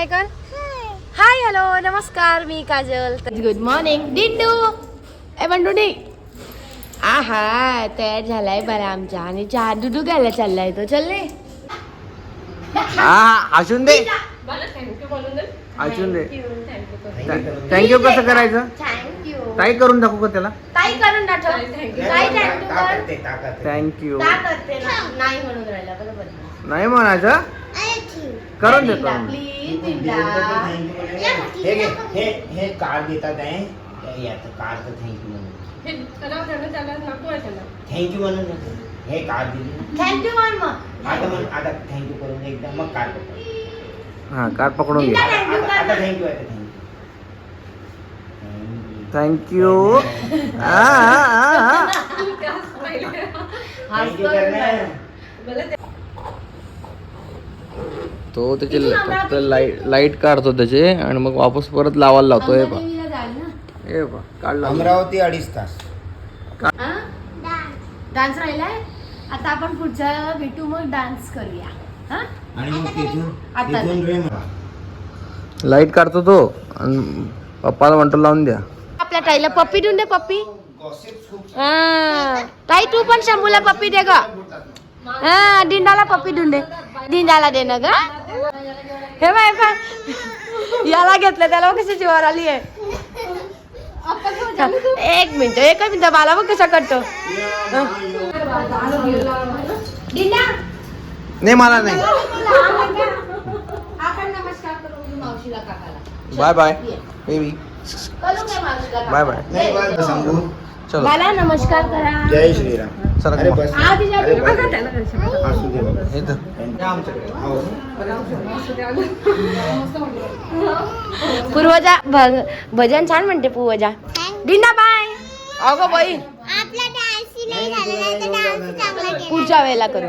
हाय कर hi hello नमस्कार मी काजल गुड मॉर्निंग डिंडू ए बंडू डी आहा तयार झालाय बरा आमचा. आणि चहा दुधू घ्यायला चाललाय तो. चलले हा असून दे. असून दे. थँक्यू कसं करायचं? थँक्यू काय करून दाखवू का त्याला? ताई करून दाखव. ताई थँक्यू थँक्यू का करते ना. नाही म्हणून राहिला. बरोबर. नाही म्हणायचं? करून दे दिंडा, करून दे. please, दिंडा. हे घे, हे हे कार्ड देतात आहे याचं कार्ड थँक्यू म्हणून. थँक्यू म्हणून नको. हे कार्ड दिले. थँक्यू म्हण मग आता थँक्यू करून एकदा मग कार्ड पकड हा कार पकडून घे. आता आता थँक्यू आहे थँक्यू थँक्यू हा हा हा तो त्याचे फक्त लाइट लाइट काढतो त्याचे आणि मग वापस परत लावायला लावतो. हे पा हे पा काढला. अमरावती अडीच तास. डान्स राहिलाय? आता आपण पुढच्या भेटू मग डान्स करूया. हा? आणि मग तिथून आता. तिथून रे मला लाइट काढतो तो. आणि पप्पाला म्हणतो लावून द्या. आपल्या ताईला पप्पी देऊन दे पप्पी. हा. ताई तू पण शंभूला पप्पी दे ग. हा दिंडाला पप्पी देऊन दे. दिंडाला दे ना ग. हे बाय पा याला घेतलं त्याला कशी जीवावर आली आहे. एक मिनिट एक मिनिट मला बघ कसा करतो. नाही मला नाही. Bye bye baby bye bye नाही बस सांगू? चलो. मला नमस्कार करा. जय श्रीराम. चला अरे मग. बस. हा, अरे बस. असू दे. हे. आमच्याकडे. हो. पूर्वजा भग- भजन छान म्हणते पूर्वजा. दिंडा बाय. अगं बाई. पुढच्या वेळेला करू.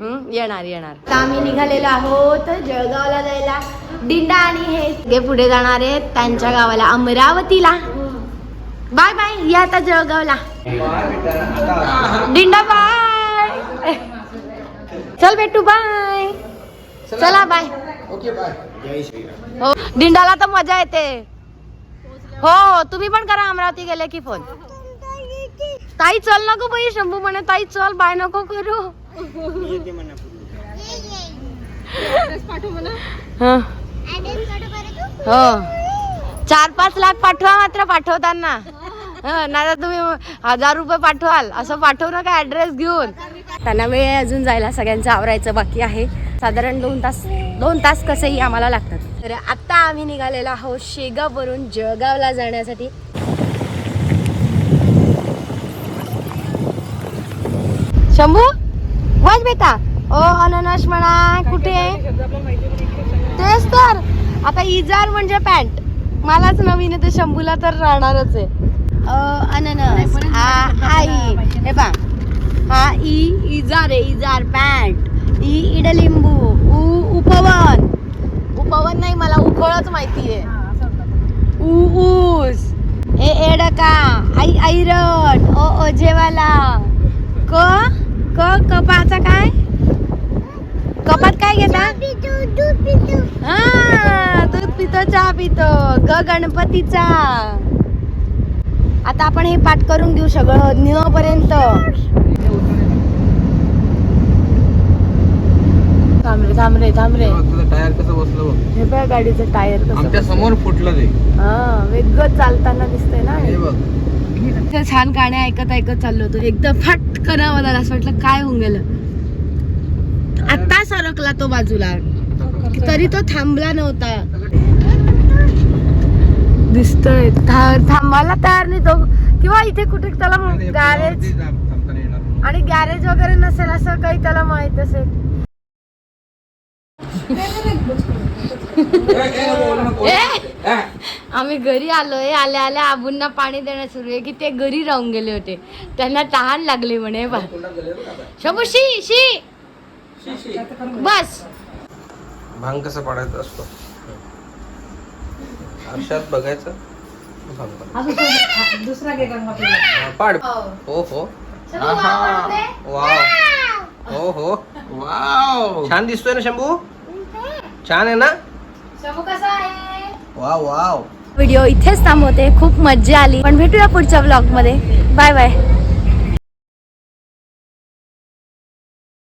हं, येणार येणार. आता आम्ही निघालेलो आहोत जळगावला जायला. दिंडा आणि हे पुढे जाणार आहेत त्यांच्या गावाला अमरावतीला. बाय बाय या आता जळगावला. दिंडा बाय. चल भेटू बाय. चला बाय. ओके हो दिंडाला तर मजा येते. हो हो तुम्ही पण करा अमरावती गेले की फोन ताई चल नको बाई शंभू म्हणे ताई चल बाय नको करू. हं. चार पाच लाख पाठवा मात्र पाठवताना. नाही तुम्ही हजार रुपये पाठवाल. असं पाठवू नका ऍड्रेस घेऊन? त्यांना वेळ अजून जायला सगळ्यांचं आवरायचं बाकी आहे. साधारण दोन तास दोन तास कसंही आम्हाला लागतात. तर आत्ता आम्ही निघालेलो आहोत शेगाववरून जळगावला जाण्यासाठी. शंभू? बस बेटा. ओ अननस म्हणा कुठे तेच तर. आता इजार म्हणजे पॅन्ट. मलाच नवीन आहे तर शंभूला तर राहणारच आहे. अननस. हा आई हे पा हा ई इजार आहे इजार पॅन्ट. ई इडलिंबू. उ उपवन. उपवन नाही मला उखळच माहिती आहे. ऊ ऊस. ए एडका. आई ऐरट ओ ओझेवाला क क कपाचा काय? कपात काय घेता? हा दूध पितो चहा पितो. ग गणपतीचा. आता आपण हे पाठ करून घेऊ सगळं. निव पर्यंत थांब रे थांब रे थांब रे. तुझं टायर कसं बसलं हे बघ गाडीचं टायर आमच्या कसं समोर फुटलं ते. हा वेगळं चालताना दिसतंय ना हे. बघ. इतकं छान गाणे ऐकत ऐकत चाललो होतो. एकदम फटकन आवाज असं वाटलं काय होऊन गेलं. आता सरकला तो बाजूला. तरी तो थांबला नव्हता. दिसतोय. था- थांबायला तयार नाही तो. किंवा इथे कुठे त्याला गॅरेज आणि गॅरेज वगैरे नसेल असं काही त्याला माहीत असेल. ए! आम्ही घरी आलोय आल्या आल्या आबूंना पाणी देणं सुरू आहे की ते घरी राहून गेले होते. त्यांना तहान लागले म्हणे बा. शंभू शी शी. बस. भांग कसं पाडायचं असतो? आरशात बघायचं? दुसरा घे गंगा हा, पाड. हो. हो आहा. वाव. हो हो. वाव. छान दिसतोय ना शंभू? छान आहे ना? शंभू कसा आहे? Wow wow. व्हिडिओ इथेच थांबवते. खूप मज्जा आली. पण भेटूया पुढच्या ब्लॉगमध्ये. Bye bye